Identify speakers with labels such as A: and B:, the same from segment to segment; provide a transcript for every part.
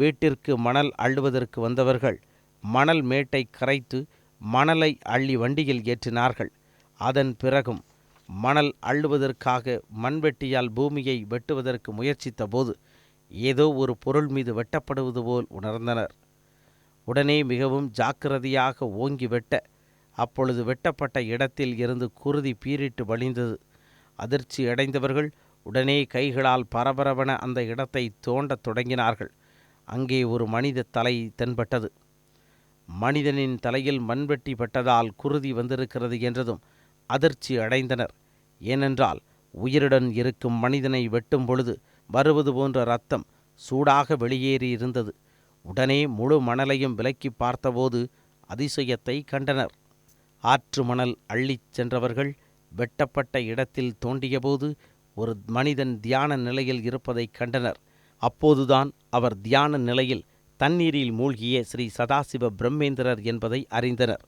A: வீட்டிற்கு மணல் அள்ளுவதற்கு வந்தவர்கள் மணல் மேட்டை கரைத்து மணலை அள்ளி வண்டியில் ஏற்றினார்கள். அதன் பிறகும் மணல் அள்ளுவதற்காக மண்வெட்டியால் பூமியை வெட்டுவதற்கு முயற்சித்த போது ஏதோ ஒரு பொருள் மீது வெட்டப்படுவது போல் உணர்ந்தனர். உடனே மிகவும் ஜாக்கிரதையாக ஓங்கி வெட்ட அப்பொழுது வெட்டப்பட்ட இடத்தில் இருந்து குருதி பீரிட்டு வழிந்தது. அதிர்ச்சி அடைந்தவர்கள் உடனே கைகளால் பரபரவென அந்த இடத்தை தோண்டத் தொடங்கினார்கள். அங்கே ஒரு மனித தலை தென்பட்டது. மனிதனின் தலையில் மண்வெட்டி பட்டதால் குருதி வந்திருக்கிறது என்றதும் அதிர்ச்சி அடைந்தனர். ஏனென்றால் உயிருடன் இருக்கும் மனிதனை வெட்டும் பொழுது வருவது போன்ற ரத்தம் சூடாக வெளியேறி இருந்தது. உடனே முழு மணலையும் விலக்கி பார்த்தபோது அதிசயத்தை கண்டனர். ஆற்று மணல் அள்ளிச் சென்றவர்கள் வெட்டப்பட்ட இடத்தில் தோண்டியபோது ஒரு மனிதன் தியான நிலையில் இருப்பதைக் கண்டனர். அப்போதுதான் அவர் தியான நிலையில் தண்ணீரில் மூழ்கிய ஸ்ரீ சதாசிவ பிரம்மேந்திரர் என்பதை அறிந்தனர்.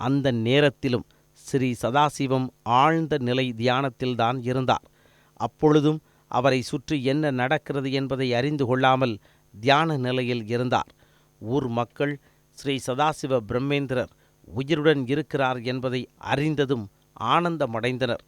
A: அந்த நேரத்திலும் ஸ்ரீ சதாசிவம் ஆழ்ந்த நிலை தியானத்தில்தான் இருந்தார். அப்பொழுதும் அவரை சுற்றி என்ன நடக்கிறது என்பதை அறிந்து கொள்ளாமல் தியான நிலையில் இருந்தார். ஊர் மக்கள் ஸ்ரீ சதாசிவ பிரம்மேந்திரர் உயிருடன் இருக்கிறார் என்பதை அறிந்ததும் ஆனந்தமடைந்தனர்.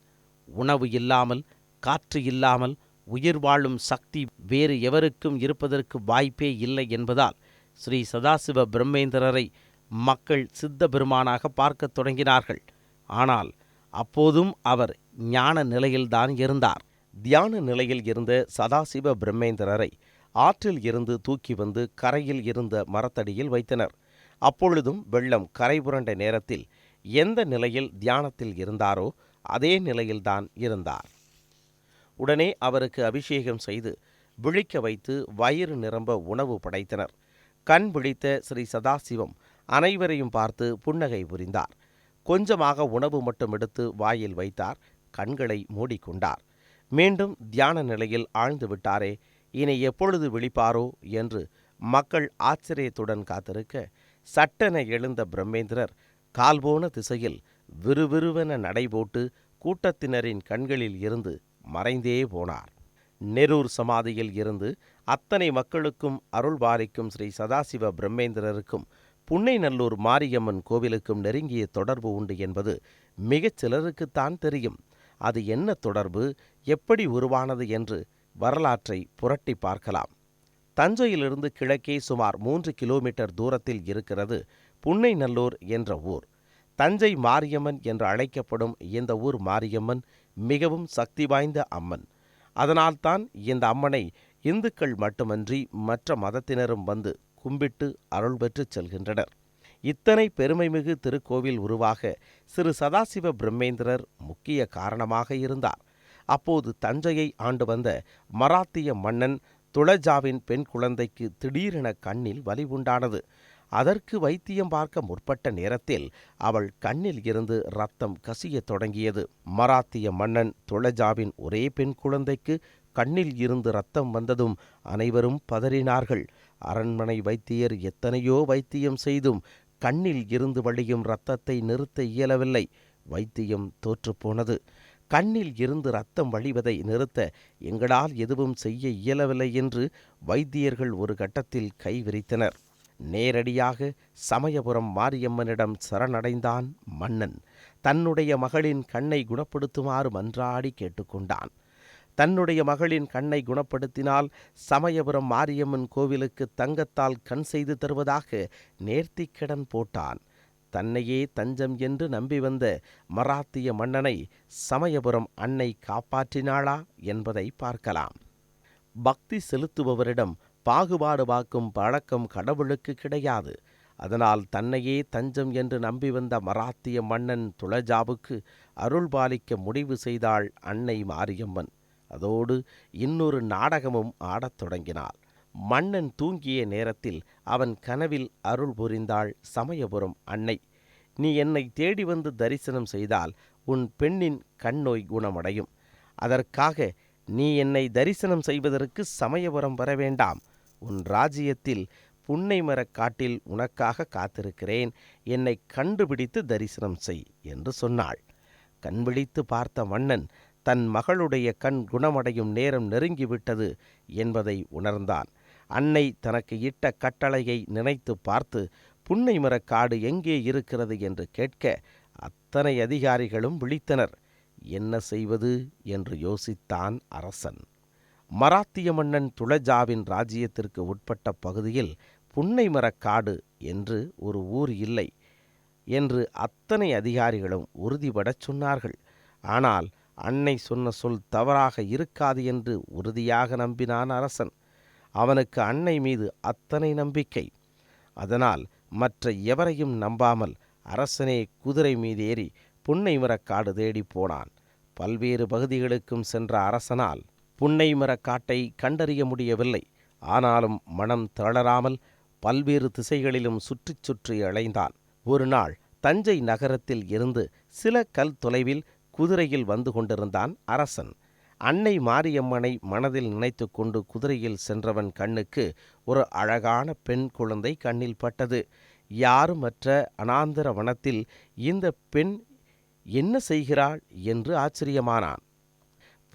A: உணவு இல்லாமல் காற்று இல்லாமல் உயிர் வாழும் சக்தி வேறு எவருக்கும் இருப்பதற்கு வாய்ப்பே இல்லை என்பதால் ஸ்ரீ சதாசிவ பிரம்மேந்திரரை மக்கள் சித்த பெருமானாக பார்க்கத் தொடங்கினார்கள். ஆனால் அப்போதும் அவர் ஞான நிலையில்தான் இருந்தார். தியான நிலையில் இருந்த சதாசிவ பிரம்மேந்திரரை ஆற்றில் இருந்து தூக்கி வந்து கரையில் இருந்த மரத்தடியில் வைத்தனர். அப்பொழுதும் வெள்ளம் கரை புரண்ட நேரத்தில் எந்த நிலையில் தியானத்தில் இருந்தாரோ அதே நிலையில்தான் இருந்தார். உடனே அவருக்கு அபிஷேகம் செய்து விழிக்க வைத்து வயிறு நிரம்ப உணவு படைத்தனர். கண் விழித்த ஸ்ரீ சதாசிவம் அனைவரையும் பார்த்து புன்னகை புரிந்தார். கொஞ்சமாக உணவு மட்டும் எடுத்து வாயில் வைத்தார். கண்களை மூடிக்கொண்டார். மீண்டும் தியான நிலையில் ஆழ்ந்து விட்டாரே இனி எப்பொழுது விழிப்பாரோ என்று மக்கள் ஆச்சரியத்துடன் காத்திருக்க சட்டென எழுந்த பிரம்மேந்திரர் கால்போன திசையில் விறுவிறுவென நடைபோட்டு கூட்டத்தினரின் கண்களில் இருந்து மறைந்தே போனார். நெரூர் சமாதியில் இருந்து அத்தனை மக்களுக்கும் அருள்பாலிக்கும் ஸ்ரீ சதாசிவ பிரம்மேந்திரருக்கும் புன்னைநல்லூர் மாரியம்மன் கோவிலுக்கும் நெருங்கிய தொடர்பு உண்டு என்பது மிகச் சிலருக்குத்தான் தெரியும். அது என்ன தொடர்பு எப்படி உருவானது என்று வரலாற்றை புரட்டி பார்க்கலாம். தஞ்சையிலிருந்து கிழக்கே சுமார் மூன்று கிலோமீட்டர் தூரத்தில் இருக்கிறது புன்னைநல்லூர் என்ற ஊர். தஞ்சை மாரியம்மன் என்று அழைக்கப்படும் இந்த ஊர் மாரியம்மன் மிகவும் சக்தி வாய்ந்த அம்மன். அதனால்தான் இந்த அம்மனை இந்துக்கள் மட்டுமன்றி மற்ற மதத்தினரும் வந்து கும்பிட்டு அருள் பெற்று செல்கின்றனர். இத்தனை பெருமைமிகு திருக்கோவில் உருவாக சிறு சதாசிவ பிரம்மேந்திரர் முக்கிய காரணமாக இருந்தார். அப்போது தஞ்சையை ஆண்டு வந்த மராத்திய மன்னன் துளஜாவின் பெண் குழந்தைக்கு திடீரென கண்ணில் வலி உண்டானது. அதற்கு வைத்தியம் பார்க்க முற்பட்ட நேரத்தில் அவள் கண்ணில் இருந்து ரத்தம் கசியத் தொடங்கியது. மராத்திய மன்னன் துளஜாவின் ஒரே பெண் குழந்தைக்கு கண்ணில் இருந்து ரத்தம் வந்ததும் அனைவரும் பதறினார்கள். அரண்மனை வைத்தியர் எத்தனையோ வைத்தியம் செய்தும் கண்ணில் இருந்து வழியும் இரத்தத்தை நிறுத்த இயலவில்லை. வைத்தியம் தோற்றுப்போனது கண்ணில் இருந்து ரத்தம் வழிவதை நிறுத்த எங்களால் எதுவும் செய்ய இயலவில்லை என்று வைத்தியர்கள் ஒரு கட்டத்தில் கைவிரித்தனர் நேரடியாக சமயபுரம் மாரியம்மனிடம் சரணடைந்தான் மன்னன். தன்னுடைய மகளின் கண்ணை குணப்படுத்துமாறு மன்றாடி கேட்டுக்கொண்டான். தன்னுடைய மகளின் கண்ணை குணப்படுத்தினால் சமயபுரம் மாரியம்மன் கோவிலுக்கு தங்கத்தால் கண் செய்து தருவதாக நேர்த்திக்கடன் போட்டான். தன்னையே தஞ்சம் என்று நம்பி வந்த மராத்திய மன்னனை சமயபுரம் அன்னை காப்பாற்றினாளா என்பதை பார்க்கலாம். பக்தி செலுத்துபவரிடம் பாகுபாடு பார்க்கும் பழக்கம் கடவுளுக்கு கிடையாது. அதனால் தன்னையே தஞ்சம் என்று நம்பி வந்த மராத்திய மன்னன் துளஜாவுக்கு அருள் பாலிக்க முடிவு செய்தாள் அன்னை மாரியம்மன். அதோடு இன்னொரு நாடகமும் ஆடத் தொடங்கினாள். மன்னன் தூங்கிய நேரத்தில் அவன் கனவில் அருள் புரிந்தாள் சமயபுரம் அன்னை. நீ என்னை தேடி வந்து தரிசனம் செய்தால் உன் பெண்ணின் கண்ணோய் குணமடையும். அதற்காக நீ என்னை தரிசனம் செய்வதற்கு சமயபுரம் வர வேண்டாம். உன் ராஜ்யத்தில் புன்னை மரக் காட்டில் உனக்காக காத்திருக்கிறேன். என்னை கண்டுபிடித்து தரிசனம் செய் என்று சொன்னாள். கண்விழித்து பார்த்த மன்னன் தன் மகளுடைய கண் குணமடையும் நேரம் நெருங்கிவிட்டது என்பதை உணர்ந்தான். அன்னை தனக்கு இட்ட கட்டளையை நினைத்து பார்த்து புன்னை மரக்காடு எங்கே இருக்கிறது? என்று கேட்க அத்தனை அதிகாரிகளும் விழித்தனர். என்ன செய்வது? என்று யோசித்தான் அரசன். மராத்திய மன்னன் துளஜாவின் ராஜ்யத்திற்கு உட்பட்ட பகுதியில் புன்னை மரக்காடு என்று ஒரு ஊர் இல்லை என்று அத்தனை அதிகாரிகளும் உறுதிபடச் சொன்னார்கள். ஆனால் அன்னை சொன்ன சொல் தவறாக இருக்காது என்று உறுதியாக நம்பினான் அரசன். அவனுக்கு அன்னை மீது அத்தனை நம்பிக்கை. அதனால் மற்ற எவரையும் நம்பாமல் அரசனே குதிரை மீதேறி புன்னை மரக்காடு தேடி போனான். பல்வேறு பகுதிகளுக்கும் சென்ற அரசனால் புன்னை காட்டை கண்டறிய முடியவில்லை. ஆனாலும் மனம் தளராமல் பல்வேறு திசைகளிலும் சுற்றிச் சுற்றி அலைந்தான். ஒரு நாள் தஞ்சை நகரத்தில் இருந்து சில கல் தொலைவில் குதிரையில் வந்து கொண்டிருந்தான் அரசன். அன்னை மாரியம்மனை மனதில் நினைத்து கொண்டு குதிரையில் சென்றவன் கண்ணுக்கு ஒரு அழகான பெண் குழந்தை கண்ணில் பட்டது. யாருமற்ற அனாந்தர வனத்தில் இந்த பெண் என்ன செய்கிறாள் என்று ஆச்சரியமானான்.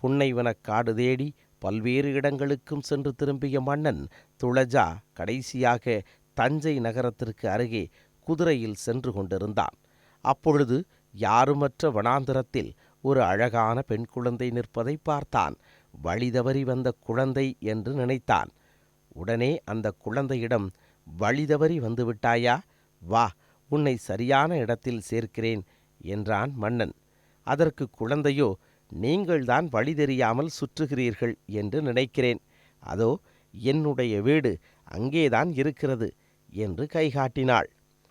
A: புன்னைவனக் காடு தேடி பல்வேறு இடங்களுக்கும் சென்று திரும்பிய மன்னன் துளஜா கடைசியாக தஞ்சை நகரத்திற்கு அருகே குதிரையில் சென்று கொண்டிருந்தான். அப்பொழுது யாருமற்ற வனாந்திரத்தில் ஒரு அழகான பெண் குழந்தை நிற்பதை பார்த்தான். வழிதவறி வந்த குழந்தை என்று நினைத்தான். உடனே அந்த குழந்தையிடம் வழிதவறி வந்துவிட்டாயா வா உன்னை சரியான இடத்தில் சேர்க்கிறேன் என்றான் மன்னன். அதற்கு குழந்தையோ நீங்கள்தான் வழி தெரியாமல் சுற்றுகிறீர்கள் என்று நினைக்கிறேன். அதோ என்னுடைய வீடு அங்கேதான் இருக்கிறது என்று கைகாட்டினாள்.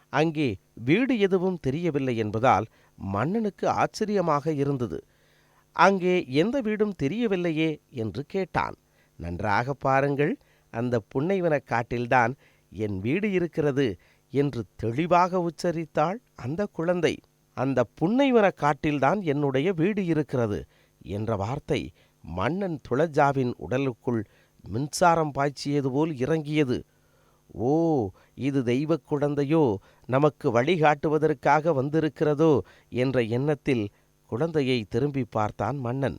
A: அங்கே வீடு எதுவும் தெரியவில்லை என்பதால் மன்னனுக்கு ஆச்சரியமாக இருந்தது. அங்கே எந்த வீடும் தெரியவில்லையே என்று கேட்டான். நன்றாக பாருங்கள் அந்த புன்னைவனக் காட்டில்தான் என் வீடு இருக்கிறது என்று தெளிவாக உச்சரித்தாள் அந்த குழந்தை. அந்த புன்னைவரக் காட்டில்தான் என்னுடைய வீடு இருக்கிறது என்ற வார்த்தை மன்னன் துளஜாவின் உடலுக்குள் மின்சாரம் பாய்ச்சியது போல் இறங்கியது. ஓ இது தெய்வக் குழந்தையோ நமக்கு வழிகாட்டுவதற்காக வந்திருக்கிறதோ என்ற எண்ணத்தில் குழந்தையை திரும்பி பார்த்தான் மன்னன்.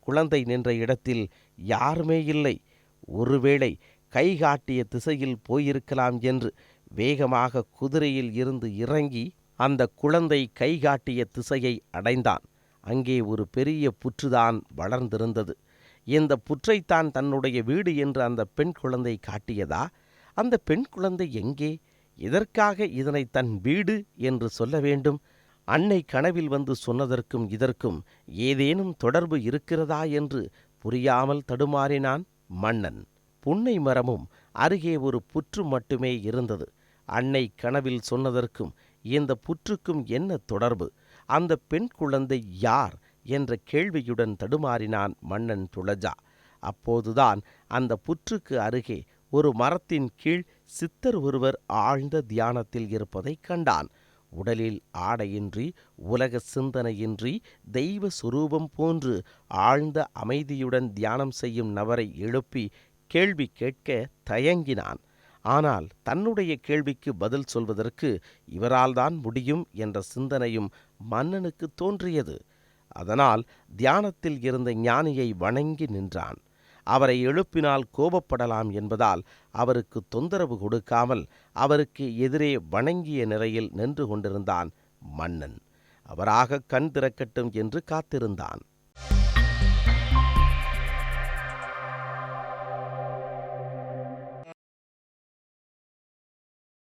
A: குழந்தை நின்ற இடத்தில் யாருமே இல்லை. ஒருவேளை கைகாட்டிய திசையில் போயிருக்கலாம் என்று வேகமாக குதிரையில் இருந்து இறங்கி அந்த குழந்தை கைகாட்டிய திசையை அடைந்தான். அங்கே ஒரு பெரிய புற்றுதான் வளர்ந்திருந்தது. இந்த புற்றைத்தான் தன்னுடைய வீடு என்று அந்த பெண் குழந்தை காட்டியதா? அந்த பெண் குழந்தை எங்கே? எதற்காக இதனை தன் வீடு என்று சொல்ல வேண்டும்? அன்னை கனவில் வந்து சொன்னதற்கும் இதற்கும் ஏதேனும் தொடர்பு இருக்கிறதா என்று புரியாமல் தடுமாறினான் மன்னன். புன்னை மரமும் அருகே ஒரு புற்று மட்டுமே இருந்தது. அன்னை கனவில் சொன்னதற்கும் இந்த புற்றுக்கும் என்ன தொடர்பு? அந்த பெண் குழந்தை யார்? என்ற கேள்வியுடன் தடுமாறினான் மன்னன் துளஜா. அப்போதுதான் அந்த புற்றுக்கு அருகே ஒரு மரத்தின் கீழ் சித்தர் ஒருவர் ஆழ்ந்த தியானத்தில் இருப்பதைக் கண்டான். உடலில் ஆடையின்றி உலக சிந்தனையின்றி தெய்வ சுரூபம் போன்று ஆழ்ந்த அமைதியுடன் தியானம் செய்யும் நபரை எழுப்பி கேள்வி கேட்க தயங்கினான். ஆனால் தன்னுடைய கேள்விக்கு பதில் சொல்வதற்கு இவரால்தான் முடியும் என்ற சிந்தனையும் மன்னனுக்கு தோன்றியது. அதனால் தியானத்தில் இருந்த ஞானியை வணங்கி நின்றான். அவரை எழுப்பினால் கோபப்படலாம் என்பதால் அவருக்கு தொந்தரவு கொடுக்காமல் அவருக்கு எதிரே வணங்கிய நிலையில் நின்று கொண்டிருந்தான் மன்னன். அவராக கண் திறக்கட்டும் என்று காத்திருந்தான்.